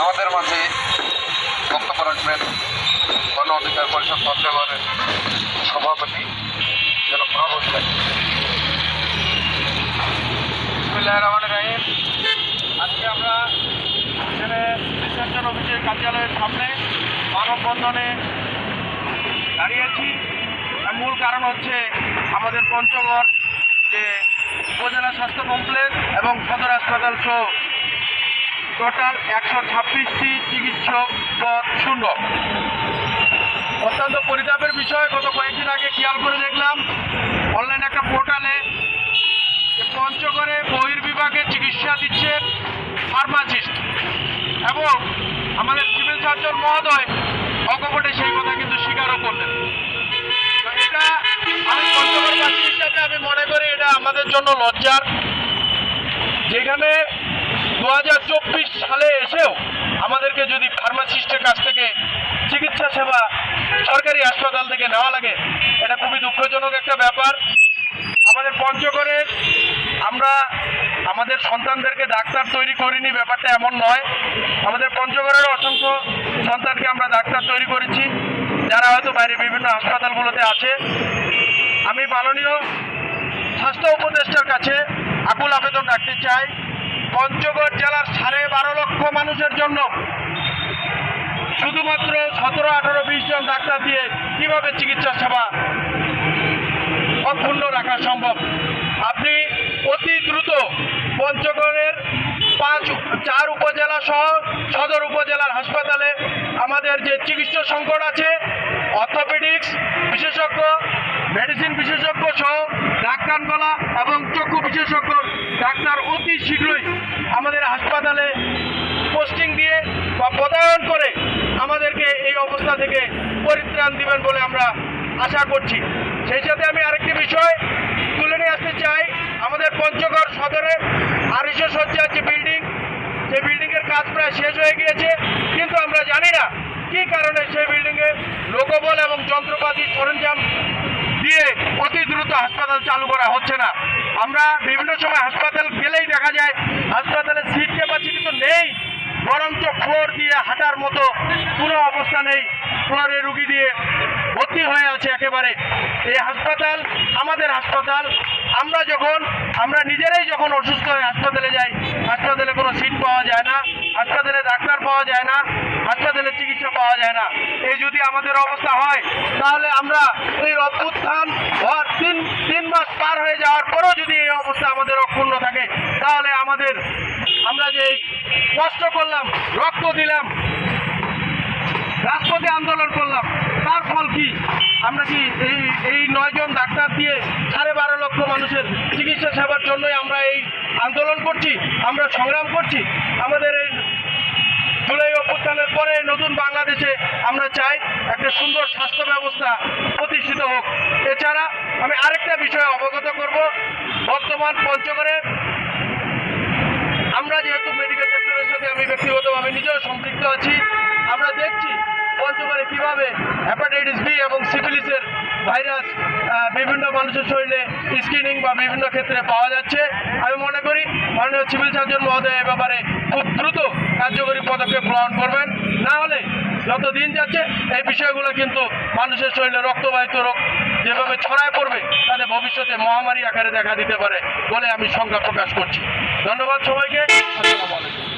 আমাদের মাঝে বক্তব্য রাখবেন। গণ অধিকার পরিষদ পঞ্চগড়ের সভাপতি যেন রাহিম। আজকে আমরা এখানে রিসেপশন অফিসের কার্যালয়ের সামনে মানববন্ধনে দাঁড়িয়েছি। মূল কারণ হচ্ছে আমাদের পঞ্চগড় যে উপজেলা স্বাস্থ্য কমপ্লেক্স এবং সদর হাসপাতাল সহ টোটাল একশো ছাব্বিশটি চিকিৎসক পদ শূন্য। অত্যন্ত পরিতাপের বিষয়, গত কয়েকদিন আগে খেয়াল করে দেখলাম, অনলাইন একটা পোর্টালে পঞ্চগড়ে বহির্বিভাগে চিকিৎসা দিচ্ছে ফার্মাসিস্ট এবং আমাদের সিভিল সার্জন মহোদয় অকপটে সেই কথা কিন্তু স্বীকারও করলেন। এটা হিসাবে আমি মনে করি এটা আমাদের জন্য লজ্জার। যেখানে দু হাজার চব্বিশ সালে এসেও আমাদেরকে যদি ফার্মাসিস্টের কাছ থেকে চিকিৎসা সেবা সরকারি হাসপাতাল থেকে নেওয়া লাগে, এটা খুবই দুঃখজনক একটা ব্যাপার। আমাদের পঞ্চগড়ের আমরা আমাদের সন্তানদেরকে ডাক্তার তৈরি করিনি, ব্যাপারটা এমন নয়। আমাদের পঞ্চগড়ের অসংখ্য সন্তানকে আমরা ডাক্তার তৈরি করেছি, যারা হয়তো বাইরে বিভিন্ন হাসপাতালগুলোতে আছে। আমি মাননীয় স্বাস্থ্য উপদেষ্টার কাছে আকুল আবেদন রাখতে চাই। পঞ্চগড় জেলার সাড়ে বারো লক্ষ মানুষের জন্য শুধুমাত্র সতেরো, আঠারো, বিশ জন ডাক্তার দিয়ে কীভাবে চিকিৎসা সেবা অক্ষুণ্ণ রাখা সম্ভব? আপনি অতি দ্রুত পঞ্চগড়ের পাঁচ চার উপজেলা সহ সদর উপজেলার হাসপাতালে আমাদের যে চিকিৎসা সংকট আছে, অর্থোপেডিক্স, বিশেষজ্ঞ মেডিসিন বিশেষজ্ঞ সহ গলা এবং চক্ষু বিশেষজ্ঞ ডাক্তার অতি শীঘ্রই আমাদের হাসপাতালে পোস্টিং দিয়ে বা পদায়ন করে আমাদেরকে এই অবস্থা থেকে পরিত্রাণ দিবেন বলে আমরা আশা করছি। সেই সাথে আমি আরেকটি বিষয় তুলে নিয়ে আসতে চাই। আমাদের পঞ্চগড় সদরের আড়াইশো সজ্জার যে বিল্ডিং সেই বিল্ডিংয়ের কাজ প্রায় শেষ হয়ে গিয়েছে। কিন্তু আমরা জানি না কী কারণে সেই বিল্ডিংয়ে লোকবল এবং যন্ত্রপাতি সরঞ্জাম দিয়ে অতি দ্রুত হাসপাতাল চালু করা হচ্ছে না। আমরা বিভিন্ন সময় হাসপাতাল গেলেই দেখা যায় হাসপাতালে সিট ক্যাপাসিটি তো নেই, বরঞ্চ ফ্লোর দিয়ে হাঁটার মতো কোনো অবস্থা নেই। ফ্লোরে রুগী দিয়ে ভর্তি হয়ে আছে একেবারে। এই হাসপাতাল, আমাদের হাসপাতাল, আমরা যখন, আমরা নিজেরাই যখন অসুস্থ হয়ে হাসপাতালে যাই, হাসপাতালে কোনো সিট পাওয়া যায় না। হাসপাতালে পাওয়া যায় না, হাসপাতালে চিকিৎসা পাওয়া যায় না। এই যদি আমাদের অবস্থা হয়, তাহলে আমরা এই অভ্যুত্থান হওয়ার তিন তিন মাস পার হয়ে যাওয়ার পরেও যদি এই অবস্থা আমাদের অক্ষুণ্ণ থাকে, তাহলে আমাদের আমরা যে কষ্ট করলাম, রক্ত দিলাম রাষ্ট্রপতি আন্দোলন করলাম, তার ফল কি? আমরা কি এই এই নয়জন ডাক্তার দিয়ে সাড়ে বারো লক্ষ মানুষের চিকিৎসা সেবার জন্যই আমরা এই আন্দোলন করছি? আমরা সংগ্রাম করছি? আমাদের এই নতুন বাংলাদেশে আমরা চাই একটা সুন্দর স্বাস্থ্য ব্যবস্থা প্রতিষ্ঠিত হোক। এছাড়া আমি আরেকটা বিষয়ে অবগত করব। বর্তমান পঞ্চগড়ে আমরা যেহেতু মেডিকেল সেক্টরের সাথে আমি ব্যক্তিগতভাবে নিজেও সম্পৃক্ত আছি, আমরা দেখছি পঞ্চগড়ে কীভাবে হ্যাপাটাইটিস বি এবং সিফিলিসের ভাইরাস বিভিন্ন মানুষের শরীরে স্ক্রিনিং বা বিভিন্ন ক্ষেত্রে পাওয়া যাচ্ছে। আমি মনে করি মাননীয় সিভিল সার্জন মহোদয় এ ব্যাপারে খুব দ্রুত কার্যকরী পদক্ষেপ গ্রহণ করবেন। না হলে যত দিন যাচ্ছে এই বিষয়গুলো কিন্তু মানুষের শরীরে রক্তবাহিত রোগ যেভাবে ছড়ায় পড়বে, তাতে ভবিষ্যতে মহামারী আকারে দেখা দিতে পারে বলে আমি শঙ্কা প্রকাশ করছি। ধন্যবাদ সবাইকে। আসসালামু আলাইকুম।